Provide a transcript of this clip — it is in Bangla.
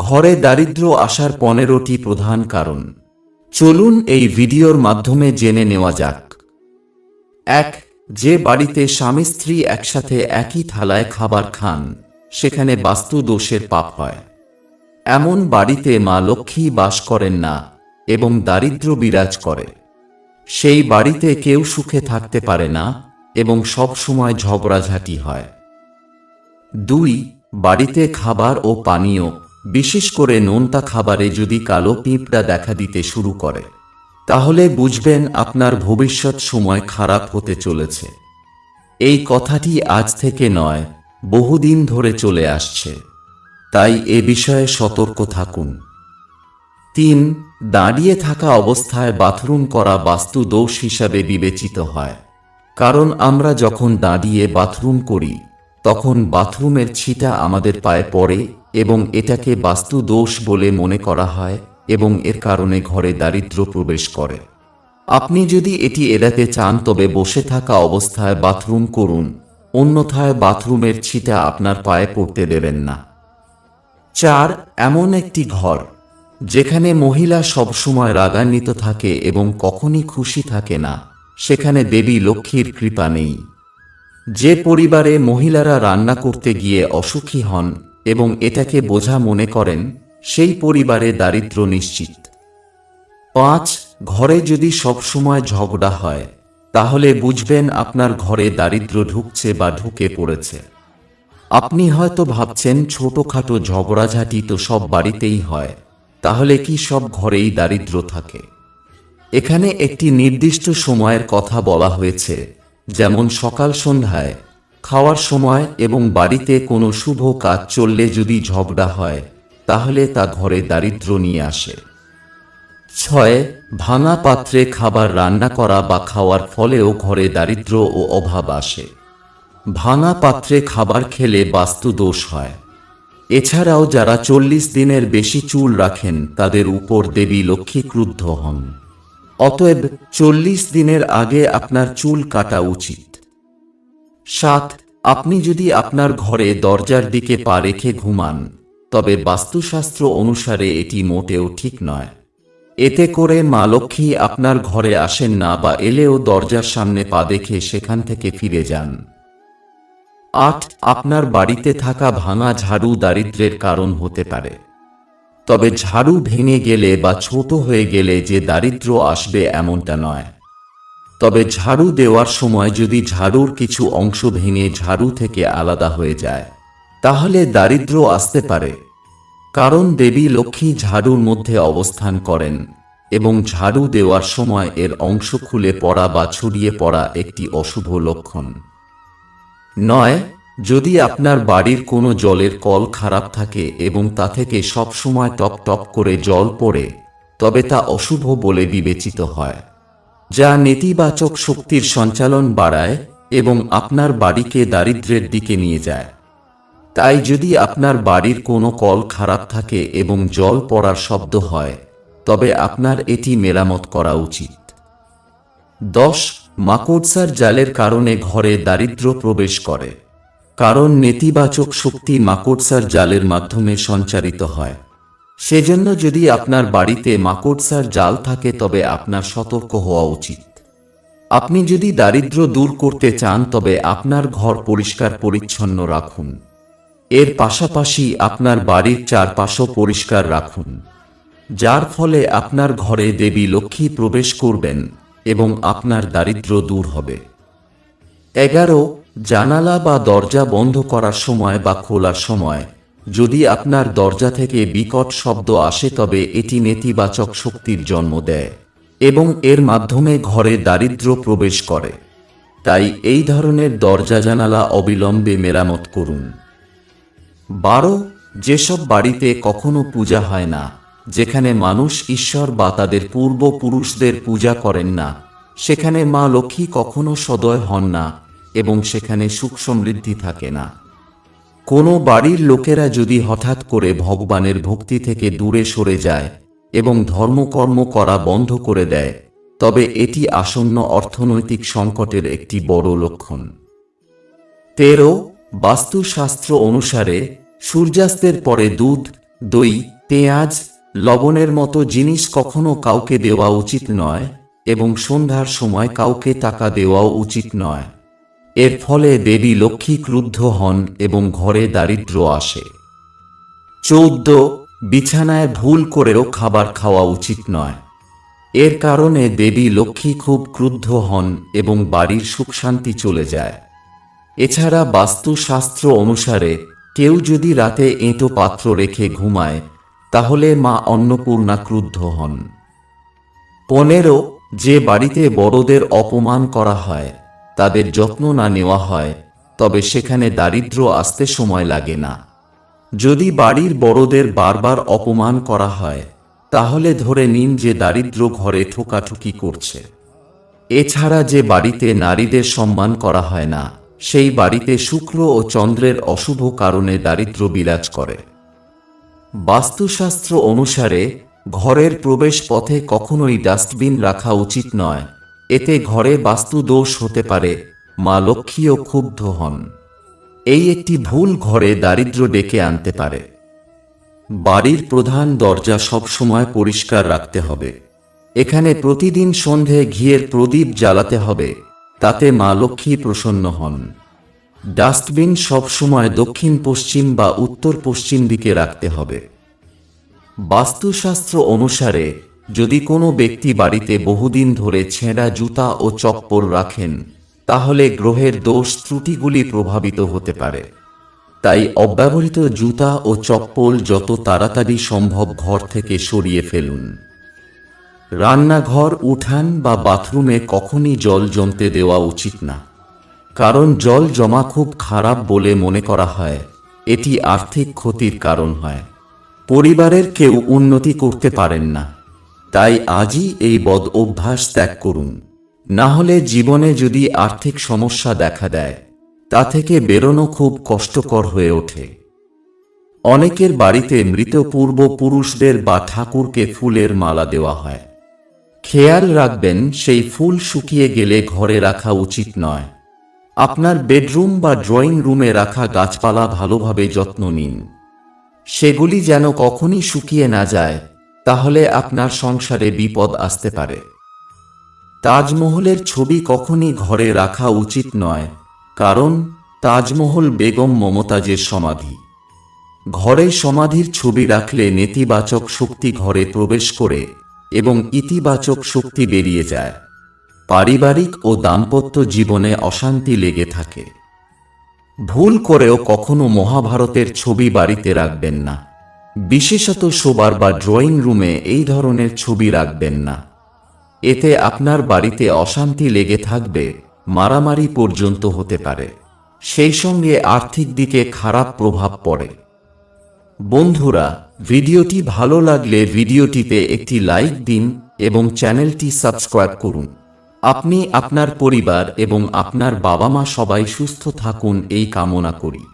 ঘরে দারিদ্র্য আসার পনেরোটি প্রধান কারণ। চলুন এই ভিডিওর মাধ্যমে জেনে নেওয়া যাক। এক, যে বাড়িতে স্বামী স্ত্রী একসাথে একই থালায় খাবার খান, সেখানে বাস্তু দোষের পাপ হয়। এমন বাড়িতে মা লক্ষ্মী বাস করেন না এবং দারিদ্র্য বিরাজ করে। সেই বাড়িতে কেউ সুখে থাকতে পারে না এবং সব সময় ঝগড়াঝাটি হয়। দুই, বাড়িতে খাবার ও পানীয় বিশেষ করে নোনতা খাবারে যদি কালো পিঁপড়া দেখা দিতে শুরু করে, তাহলে বুঝবেন আপনার ভবিষ্যৎ সময় খারাপ হতে চলেছে। এই কথাটি আজ থেকে নয়, বহুদিন ধরে চলে আসছে। তাই এ বিষয়ে সতর্ক থাকুন। তিন, দাঁড়িয়ে থাকা অবস্থায় বাথরুম করা বাস্তু দোষ হিসাবে বিবেচিত হয়। কারণ আমরা যখন দাঁড়িয়ে বাথরুম করি, তখন বাথরুমের ছিটা আমাদের পায়ে পড়ে এবং এটাকে বাস্তু দোষ বলে মনে করা হয় এবং এর কারণে ঘরে দারিদ্র প্রবেশ করে। আপনি যদি এটি এড়াতে চান, তবে বসে থাকা অবস্থায় বাথরুম করুন। অন্যথায় বাথরুমের ছিটা আপনার পায়ে পড়তে দেবেন না। চার, এমন একটি ঘর, যেখানে মহিলা সবসময় রাগান্বিত থাকে এবং কখনই খুশি থাকে না। সেখানে দেবী লক্ষ্মীর কৃপা নেই। যে পরিবারে মহিলারা রান্না করতে গিয়ে অসুখী হন এবং এটাকে বোঝা মনে করেন, সেই পরিবারে দারিদ্র নিশ্চিত। পাঁচ, ঘরে যদি সবসময় ঝগড়া হয়, তাহলে বুঝবেন আপনার ঘরে দারিদ্র ঢুকছে বা ঢুকে পড়েছে। আপনি হয়তো ভাবছেন, ছোটখাটো ঝগড়াঝাটি তো সব বাড়িতেই হয়, তাহলে কি সব ঘরেই দারিদ্র থাকে? এখানে একটি নির্দিষ্ট সময়ের কথা বলা হয়েছে, যেমন সকাল সন্ধ্যায় খাওয়ার সময় এবং বাড়িতে কোনো শুভ কাজ চললে যদি ঝগড়া হয়, তাহলে তা ঘরে দারিদ্র নিয়ে আসে। ছয়, ভাঙা পাত্রে খাবার রান্না করা বা খাওয়ার ফলেও ঘরে দারিদ্র ও অভাব আসে। ভাঙা পাত্রে খাবার খেলে বাস্তু দোষ হয়। এছাড়াও যারা চল্লিশ দিনের বেশি চুল রাখেন, তাদের উপর দেবী লক্ষ্মী ক্রুদ্ধ হন। অতএব চল্লিশ দিনের আগে আপনার চুল কাটা উচিত। সাত, আপনি যদি আপনার ঘরে দরজার দিকে পা রেখে ঘুমান, তবে বাস্তুশাস্ত্র অনুসারে এটি মোটেও ঠিক নয়। এতে করে মা লক্ষ্মী আপনার ঘরে আসেন না বা এলেও দরজার সামনে পা দেখে সেখান থেকে ফিরে যান। আট, আপনার বাড়িতে থাকা ভাঙা ঝাড়ু দারিদ্রের কারণ হতে পারে। তবে ঝাড়ু ভেঙে গেলে বা ছোট হয়ে গেলে যে দারিদ্র আসবে এমনটা নয়। তবে ঝাড়ু দেওয়ার সময় যদি ঝাড়ুর কিছু অংশ ভেঙে ঝাড়ু থেকে আলাদা হয়ে যায়, তাহলে দারিদ্র আসতে পারে। কারণ দেবী লক্ষ্মী ঝাড়ুর মধ্যে অবস্থান করেন এবং ঝাড়ু দেওয়ার সময় এর অংশ খুলে পড়া বা ছড়িয়ে পড়া একটি অশুভ লক্ষণ। নয়, যদি আপনার বাড়ির কোনো জলের কল খারাপ থাকে এবং তা থেকে সব সময় টপ টপ করে জল পড়ে, তবে তা অশুভ বলে বিবেচিত হয়। যা নেতিবাচক শক্তির সঞ্চালন বাড়ায় এবং আপনার বাড়িকে দারিদ্র্যের দিকে নিয়ে যায়। তাই যদি আপনার বাড়ির কোনো কল খারাপ থাকে এবং জল পড়ার শব্দ হয়, তবে আপনার এটি মেরামত করা উচিত। দশ, মাকড়সার জালের কারণে ঘরে দারিদ্র প্রবেশ করে, কারণ নেতিবাচক শক্তি মাকড়সার জালের মাধ্যমে সঞ্চারিত হয়। সেজন্য যদি আপনার বাড়িতে মাকড়সার জাল থাকে, তবে আপনার সতর্ক হওয়া উচিত। আপনি যদি দারিদ্র দূর করতে চান, তবে আপনার ঘর পরিষ্কার পরিচ্ছন্ন রাখুন। এর পাশাপাশি আপনার বাড়ির চারপাশও পরিষ্কার রাখুন। যার ফলে আপনার ঘরে দেবী লক্ষ্মী প্রবেশ করবেন এবং আপনার দারিদ্র দূর হবে। এগারো, জানালা বা দরজা বন্ধ করার সময় বা খোলার সময় যদি আপনার দরজা থেকে বিকট শব্দ আসে তবে এটি নেতিবাচক শক্তির জন্ম দেয় এবং এর মাধ্যমে ঘরে দারিদ্র প্রবেশ করে। তাই এই ধরনের দরজা জানালা অবিলম্বে মেরামত করুন। বারো, যেসব বাড়িতে কখনো পূজা হয় না, যেখানে মানুষ ঈশ্বর বা তাদের পূর্বপুরুষদের পূজা করেন না, সেখানে মা লক্ষ্মী কখনো সদয় হন না এবং সেখানে সুখ সমৃদ্ধি থাকে না। কোনো বাড়ির লোকেরা যদি হঠাৎ করে ভগবানের ভক্তি থেকে দূরে সরে যায় এবং ধর্মকর্ম করা বন্ধ করে দেয়, তবে এটি আসন্ন অর্থনৈতিক সংকটের একটি বড় লক্ষণ। তেরো, বাস্তুশাস্ত্র অনুসারে সূর্যাস্তের পরে দুধ, দই, পেঁয়াজ, লবণের মতো জিনিস কখনো কাউকে দেওয়া উচিত নয় এবং সন্ধ্যার সময় কাউকে টাকা দেওয়াও উচিত নয়। এর ফলে দেবী লক্ষ্মী ক্রুদ্ধ হন এবং ঘরে দারিদ্র আসে। চৌদ্দ, বিছানায় ভুল করেও খাবার খাওয়া উচিত নয়। এর কারণে দেবী লক্ষ্মী খুব ক্রুদ্ধ হন এবং বাড়ির সুখ শান্তি চলে যায়। এছাড়া বাস্তুশাস্ত্র অনুসারে, কেউ যদি রাতে এঁটো পাত্র রেখে ঘুমায়, তাহলে মা অন্নপূর্ণা ক্রুদ্ধ হন। পনেরো, যে বাড়িতে বড়দের অপমান করা হয় তাদের যত্ন না নেওয়া হয়, তবে সেখানে দারিদ্র্য আসতে সময় লাগে না। যদি বাড়ির বড়দের বারবার অপমান করা হয়, তাহলে ধরে নিন যে দারিদ্র্য ঘরে ঠোকাঠুকি করছে। এছাড়া যে বাড়িতে নারীদের সম্মান করা হয় না, সেই বাড়িতে শুক্র ও চন্দ্রের অশুভ কারণে দারিদ্র্য বিরাজ করে। বাস্তুশাস্ত্র অনুসারে, ঘরের প্রবেশ পথে কখনোই ডাস্টবিন রাখা উচিত নয় এতে ঘরে বাস্তু দোষ হতে পারে, মা লক্ষ্মীও ক্ষুব্ধ হন। এই একটি ভুল ঘরে দারিদ্র্য ডেকে আনতে পারে। বাড়ির প্রধান দরজা সবসময় পরিষ্কার রাখতে হবে। এখানে প্রতিদিন সন্ধে ঘিয়ের প্রদীপ জ্বালাতে হবে, তাতে মা লক্ষ্মী প্রসন্ন হন। ডাস্টবিন সবসময় দক্ষিণ পশ্চিম বা উত্তর পশ্চিম দিকে রাখতে হবে। বাস্তুশাস্ত্র অনুসারে যদি কোনো ব্যক্তি বাড়িতে বহুদিন ধরে ছেঁড়া জুতা ও চপ্পল রাখেন, তাহলে গ্রহের দোষ ত্রুটিগুলি প্রভাবিত হতে পারে। তাই অব্যবহৃত জুতা ও চপ্পল যত তাড়াতাড়ি সম্ভব ঘর থেকে সরিয়ে ফেলুন। রান্নাঘর, উঠান বা বাথরুমে কখনই জল জমতে দেওয়া উচিত না, কারণ জল জমা খুব খারাপ বলে মনে করা হয়। এটি আর্থিক ক্ষতির কারণ হয়। পরিবারের কেউ উন্নতি করতে পারেন না। তাই আজই এই বদ অভ্যাস ত্যাগ করুন। না হলে জীবনে যদি আর্থিক সমস্যা দেখা দেয়, তা থেকে বেরোনো খুব কষ্টকর হয়ে ওঠে। অনেকের বাড়িতে মৃত পূর্বপুরুষদের বা ঠাকুরকে ফুলের মালা দেওয়া হয়। খেয়াল রাখবেন, সেই ফুল শুকিয়ে গেলে ঘরে রাখা উচিত নয়। আপনার বেডরুম বা ড্রয়িং রুমে রাখা গাছপালা ভালোভাবে যত্ন নিন। সেগুলি যেন কখনই শুকিয়ে না যায় তাহলে আপনার সংসারে বিপদ আসতে পারে। তাজমহলের ছবি কখনই ঘরে রাখা উচিত নয়, কারণ তাজমহল বেগম মমতাজের সমাধি। ঘরে সমাধির ছবি রাখলে নেতিবাচক শক্তি ঘরে প্রবেশ করে এবং ইতিবাচক শক্তি বেরিয়ে যায়। পারিবারিক ও দাম্পত্য জীবনে অশান্তি লেগে থাকে। ভুল করেও কখনো মহাভারতের ছবি বাড়িতে রাখবেন না। বিশেষত শোবার বা ড্রয়িং রুমে এই ধরনের ছবি রাখবেন না। এতে আপনার বাড়িতে অশান্তি লেগে থাকবে, মারামারি পর্যন্ত হতে পারে। সেই সঙ্গে আর্থিক দিকে খারাপ প্রভাব পড়ে। বন্ধুরা, ভিডিওটি ভালো লাগলে ভিডিওটিতে একটি লাইক দিন এবং চ্যানেলটি সাবস্ক্রাইব করুন। আপনি আপনার পরিবার এবং আপনার বাবা মা সবাই সুস্থ থাকুন, এই কামনা করি।